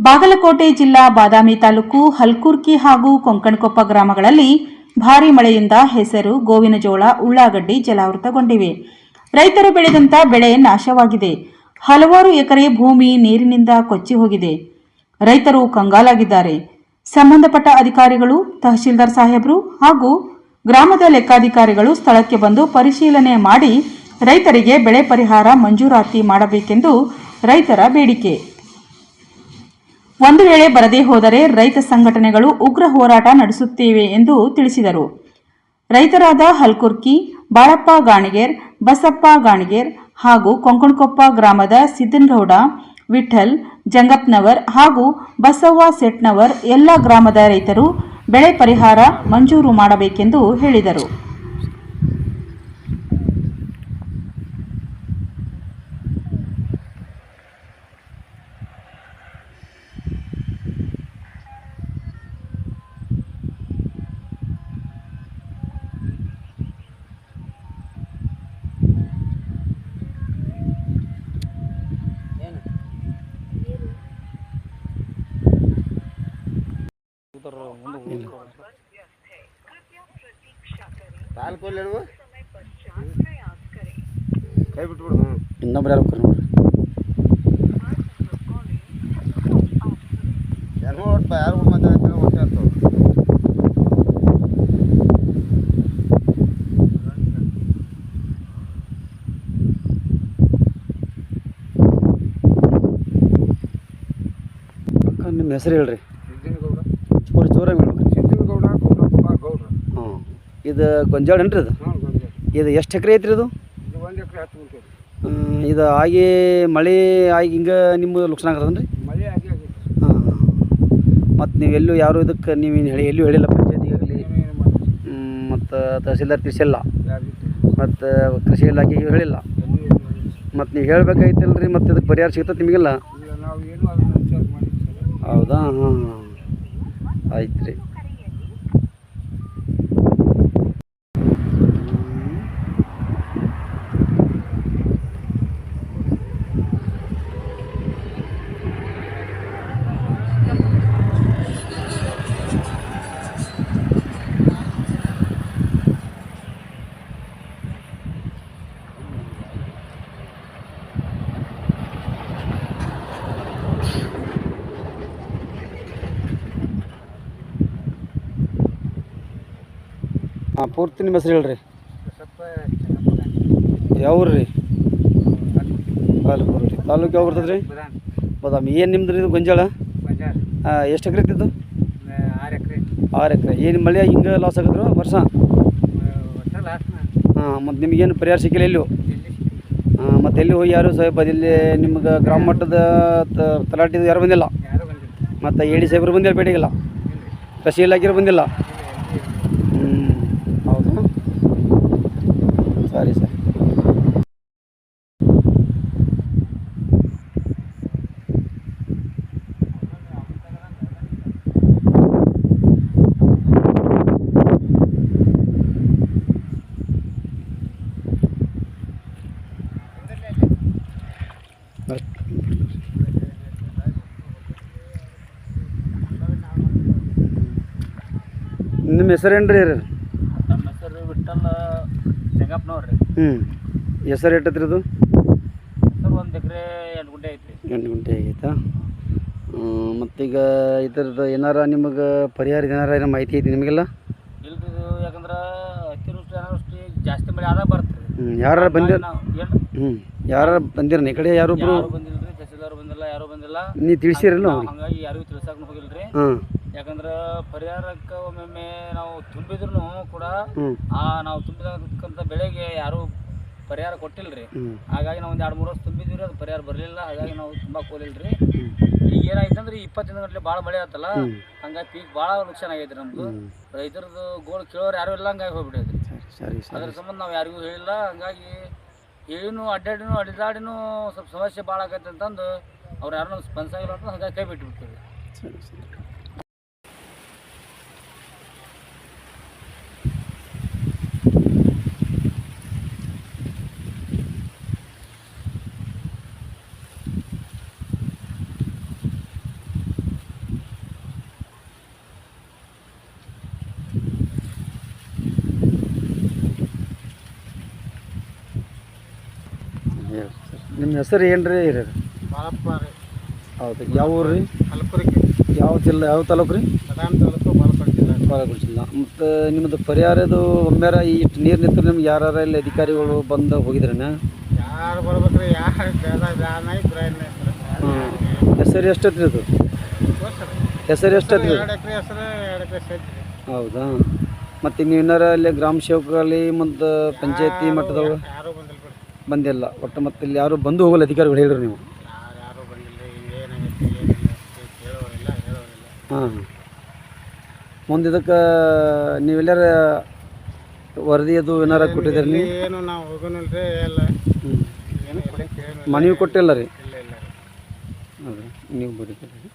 ಬಾಗಲಕೋಟೆ ಜಿಲ್ಲಾ ಬಾದಾಮಿ ತಾಲೂಕು ಹಲ್ಕುರ್ಕಿ ಹಾಗೂ ಕೊಂಕಣಕೊಪ್ಪ ಗ್ರಾಮಗಳಲ್ಲಿ ಭಾರಿ ಮಳೆಯಿಂದ ಹೆಸರು, ಗೋವಿನ ಜೋಳ, ಉಳ್ಳಾಗಡ್ಡಿ ಜಲಾವೃತಗೊಂಡಿವೆ. ರೈತರು ಬೆಳೆದಂತ ಬೆಳೆ ನಾಶವಾಗಿದೆ. ಹಲವಾರು ಎಕರೆ ಭೂಮಿ ನೀರಿನಿಂದ ಕೊಚ್ಚಿ ಹೋಗಿದೆ. ರೈತರು ಕಂಗಾಲಾಗಿದ್ದಾರೆ. ಸಂಬಂಧಪಟ್ಟ ಅಧಿಕಾರಿಗಳು, ತಹಶೀಲ್ದಾರ್ ಸಾಹೇಬರು ಹಾಗೂ ಗ್ರಾಮದ ಲೆಕ್ಕಾಧಿಕಾರಿಗಳು ಸ್ಥಳಕ್ಕೆ ಬಂದು ಪರಿಶೀಲನೆ ಮಾಡಿ ರೈತರಿಗೆ ಬೆಳೆ ಪರಿಹಾರ ಮಂಜೂರಾತಿ ಮಾಡಬೇಕೆಂದು ರೈತರ ಬೇಡಿಕೆ. ಒಂದು ವೇಳೆ ಬರದೇ ಹೋದರೆ ರೈತ ಸಂಘಟನೆಗಳು ಉಗ್ರ ಹೋರಾಟ ನಡೆಸುತ್ತೇವೆ ಎಂದು ತಿಳಿಸಿದರು. ರೈತರಾದ ಹಲ್ಕುರ್ಕಿ, ಬಾಳಪ್ಪ ಗಾಣಿಗೇರ್, ಬಸಪ್ಪ ಗಾಣಿಗೇರ್ ಹಾಗೂ ಕೊಂಕಣಕೊಪ್ಪ ಗ್ರಾಮದ ಸಿದ್ದನ್ಗೌಡ ವಿಠಲ್, ಜಂಗಪ್ನವರ್ ಹಾಗೂ ಬಸವ್ವ ಸೆಟ್ನವರ್ ಎಲ್ಲ ಗ್ರಾಮದ ರೈತರು ಬೆಳೆ ಪರಿಹಾರ ಮಂಜೂರು ಮಾಡಬೇಕೆಂದು ಹೇಳಿದರು. ಕೈ ಬಿಟ್ಬಿಡು ಹ್ಞೂ ಇನ್ನೊಬ್ರು ಯಾರು ನೋಡ್ರಿ. ಹೆಂಗೋ ಒಟ್ಟು ಯಾರು ಮಾತಾಡ್ತಾರೆ ಒಟ್ಟೆ ಅಂತ ನಿಮ್ಮ ಹೆಸರು ಹೇಳ್ರಿ. ಇದು ಗೊಂಜಾಳ ಏನ್ರಿ ಇದು? ಹ್ಞೂ ಬಂದೆ ಇದು ಎಷ್ಟು ಎಕರೆ ಐತ್ರಿ ಇದು? ಇದು ಒಂದು ಎಕರೆ ಹತ್ತು ಗುಂಟೆ ಹ್ಮ್, ಇದು ಆಗಿ ಮಳೆ ಆಗಿ ಹಿಂಗೆ ನಿಮ್ಮ ಲುಕ್ಸಾನ್ ರೀ ಮಳೆ ಆಗಿ ಆಗೈತೆ ಹಾಂ ಮತ್ತು ನೀವು ಎಲ್ಲೂ ಯಾರು ಇದಕ್ಕೆ ನೀವು ಏನು ಹೇಳಿ ಎಲ್ಲೂ ಹೇಳಿಲ್ಲ ಪಂಚಾಯತಿಗಾಗಲಿ ಮತ್ತು ತಹಸೀಲ್ದಾರ್ ತಿಳಿಸಿಲ್ಲ. ಮತ್ತು ಕೃಷಿ ಇಲಾಖೆಗೆ ಹೇಳಿಲ್ಲ. ಎಲ್ಲೂ ಏನು ಮಾಡಿಲ್ಲ. ಮತ್ತು ನೀವು ಹೇಳ್ಬೇಕಾಯ್ತಲ್ರಿ ಮತ್ತು ಇದಕ್ಕೆ ಪರಿಹಾರ ಸಿಗ್ತದೆ ನಿಮಗೆಲ್ಲ? ನಾವು ಏನು ಅದನ್ನ ವಿಚಾರ ಮಾಡಿಲ್ಲ ಹೌದಾ? ಹಾಂ ಹಾಂ ಆಯ್ತು ರೀ ಹಾಂ, ಪೂರ್ತಿ ನಿಮ್ಮ ಹೆಸರು ಹೇಳ್ರಿ. ಯಾವ್ರಿ ಯಾವ ರೀ ತಾಲೂಕು ಯಾವ ಬರ್ತದೆ ರೀ ಏನು ನಿಮ್ದು ರೀ ಗೊಂಜಾಳ? ಎಷ್ಟು ಎಕರೆ ಇದ್ದಿದ್ದು? ಆರು ಎಕರೆ. ಏನು ಮಳೆ ಹಿಂಗೆ ಲಾಸ್ ಆಗಿದ್ರು ವರ್ಷ? ಹಾಂ, ಮತ್ತು ನಿಮಗೇನು ಪರಿಹಾರ ಸಿಕ್ಕಿಲ್ಲ ಎಲ್ಲೂ ಹಾಂ, ಮತ್ತು ಎಲ್ಲಿ ಹೋಗಿ ಯಾರು ಸಾಹೇಬ್ ಇಲ್ಲಿ ನಿಮ್ಗೆ ಗ್ರಾಮ ಮಟ್ಟದ ತಲಾಟಿದು ಯಾರು ಬಂದಿಲ್ಲ? ಮತ್ತು ಏಡಿ ಸಾಹೇಬ್ರು ಬಂದಿಲ್ಲ ಭೇಟಿಗಿಲ್ಲ ಕೃಷಿ ಇಲಾಖೆಯವ್ರು ಬಂದಿಲ್ಲ ಹ್ಞೂ ಹೌದಾ ಸರಿ ಸರಿ ನಿಮ್ಮ ಹೆಸರೇನ್ರಿ ರೀ? ನಮ್ಮ ಹೆಸರು ವಿಠಲ್ ಜಂಗಪ್ಪನವ್ರಿ ಹ್ಞೂ ಹೆಸರು ಎಟ್ಟತ್ರಿ ಅದು? ಒಂದು ಎಕರೆ ಎಂಟು ಗುಂಟೆ ಐತ್ರಿ. ಎಂಟು ಗುಂಟೆ ಆಗೈತಾ? ಮತ್ತೀಗ ಇದ್ರದ್ದು ಏನಾರ ನಿಮಗೆ ಪರಿಹಾರ ಏನಾರ ಏನೋ ಮಾಹಿತಿ ಐತಿ ನಿಮಗೆಲ್ಲ? ಇಲ್ರಿ ಇದು ಯಾಕಂದ್ರೆ ಅತಿವೃಷ್ಟಿ ಅನಾವೃಷ್ಟಿ ಜಾಸ್ತಿ ಮಳೆ ಆದಾಗ ಬರುತ್ತೆ ಹ್ಞೂ ಯಾರು ಬಂದಿರ ನಾವು ಹ್ಞೂ ಯಾರು ಬಂದಿರ ಈ ಕಡೆ ಯಾರೊಬ್ರು ಯಾರು ರೀ ತಹಸೀಲ್ದಾರ್ ಬಂದಿಲ್ಲ ಯಾರು ಬಂದಿಲ್ಲ. ನೀ ತಿಳಿಸಿರಲ್ಲ ನಾವು ಹಂಗಾಗಿ ಯಾರಿಗೂ ಹೋಗಿಲ್ಲ ರೀ ಹಾಂ ಯಾಕಂದ್ರೆ ಪರಿಹಾರಕ್ಕೆ ಒಮ್ಮೊಮ್ಮೆ ನಾವು ತುಂಬಿದ್ರು ಕೂಡ ಆ ನಾವು ತುಂಬಿದಂತ ಬೆಳೆಗೆ ಯಾರು ಪರಿಹಾರ ಕೊಟ್ಟಿಲ್ರಿ. ಹಾಗಾಗಿ ನಾವು ಒಂದು ಎರಡು ಮೂರು ವರ್ಷ ತುಂಬಿದ್ವಿ ಅದು ಪರಿಹಾರ ಬರಲಿಲ್ಲ. ಹಾಗಾಗಿ ನಾವು ತುಂಬ ಕೋಲಿಲ್ರಿ. ಈಗ ಏನಾಯ್ತಂದ್ರೆ ಇಪ್ಪತ್ತಿನ ಗಂಟೆ ಭಾಳ ಮಳೆ ಆತಲ್ಲ. ಹಂಗಾಗಿ ಪೀಕ್ ಭಾಳ ನುಕ್ಸಾನ ಆಗೈತ್ರಿ ನಮ್ದು. ಹ್ಞೂ ರೈತರದ್ದು ಗೋಳು ಕೇಳೋರು ಯಾರು ಇಲ್ಲ ಹಂಗಾಗಿ ಸರಿ ಅದ್ರ ಸಂಬಂಧ ನಾವು ಯಾರಿಗೂ ಹೇಳಿಲ್ಲ. ಹಂಗಾಗಿ ಏನು ಅಡ್ಡಾಡಿನೂ ಅಡಿದಾಡಿನೂ ಸ್ವಲ್ಪ ಸಮಸ್ಯೆ ಭಾಳ ಆಗತ್ತೆ ಅಂತಂದು ಅವ್ರು ಯಾರು ಸ್ಪಂದಿಸಾಗಿಲ್ಲ ಅಂತ ಹಂಗಾಗಿ ಕೈ ಬಿಟ್ಬಿಡ್ತೀವಿ ಸರಿ ಸರಿ ನಿಮ್ಮ ಹೆಸರು ಏನು ರೀ? ಬಾಳಪ್ಪ ರೀ. ಹೌದು ಯಾವ ಊರು ರೀ? ಕಲಬುರಗಿ ಯಾವ ಜಿಲ್ಲೆ ಯಾವ ತಾಲೂಕು ರೀ? ಬದಾಮಿ ತಾಲೂಕು ಜಿಲ್ಲೆ ಜಿಲ್ಲಾ. ಮತ್ತು ನಿಮ್ಮದು ಪರಿಹಾರದು ಒಮ್ಮೆರ ಈ ಇಷ್ಟು ನೀರು ನಿಂತು ನಿಮ್ಗೆ ಯಾರು ಇಲ್ಲಿ ಅಧಿಕಾರಿಗಳು ಬಂದು ಹೋಗಿದ್ರನ? ಯಾರು ಬರ್ಬೇಕ್ರಿ ಯಾರು ಹೆಸರು ಎಷ್ಟೈತ್ರಿ ಅದು ಹೆಸರು ಎಷ್ಟೈತ್ರಿ ಹೌದಾ? ಮತ್ತು ನೀವು ಏನಾರ ಅಲ್ಲಿ ಗ್ರಾಮ ಸೇವಕರಲ್ಲಿ ಮತ್ತು ಪಂಚಾಯತಿ ಮಟ್ಟದೊಳಗೆ ಬಂದಿಲ್ಲ ಒಟ್ಟು ಮತ್ತೆ ಇಲ್ಲಿ ಯಾರು ಬಂದು ಹೋಗಲ್ಲ ಅಧಿಕಾರಿಗಳು ಹೇಳಿರಿ ನೀವು. ಯಾರು ಬಂದಿಲ್ಲ ಏನಾಗೈತಿ ಏನಿಲ್ಲ ಹೇಳೋರಿಲ್ಲ ಹೇಳೋರಿಲ್ಲ. ಹಾಂ. ಮುಂದೆ ಇದಕ್ಕೆ ನೀವೆಲ್ಲರ ವರದಿ ಅದು ಏನಾರ ಕೊಟ್ಟಿದ್ದೀರಿ ನೀವು? ಏನು ನಾವು ಹೋಗೋನಿಲ್ರಿ ಎಲ್ಲ. ಏನು ಮನವಿ ಕೊಟ್ಟಿಲ್ಲ ರೀ? ಇಲ್ಲ ಇಲ್ಲ ಹೌದು ನೀವು ಬರೀತೀರಿ.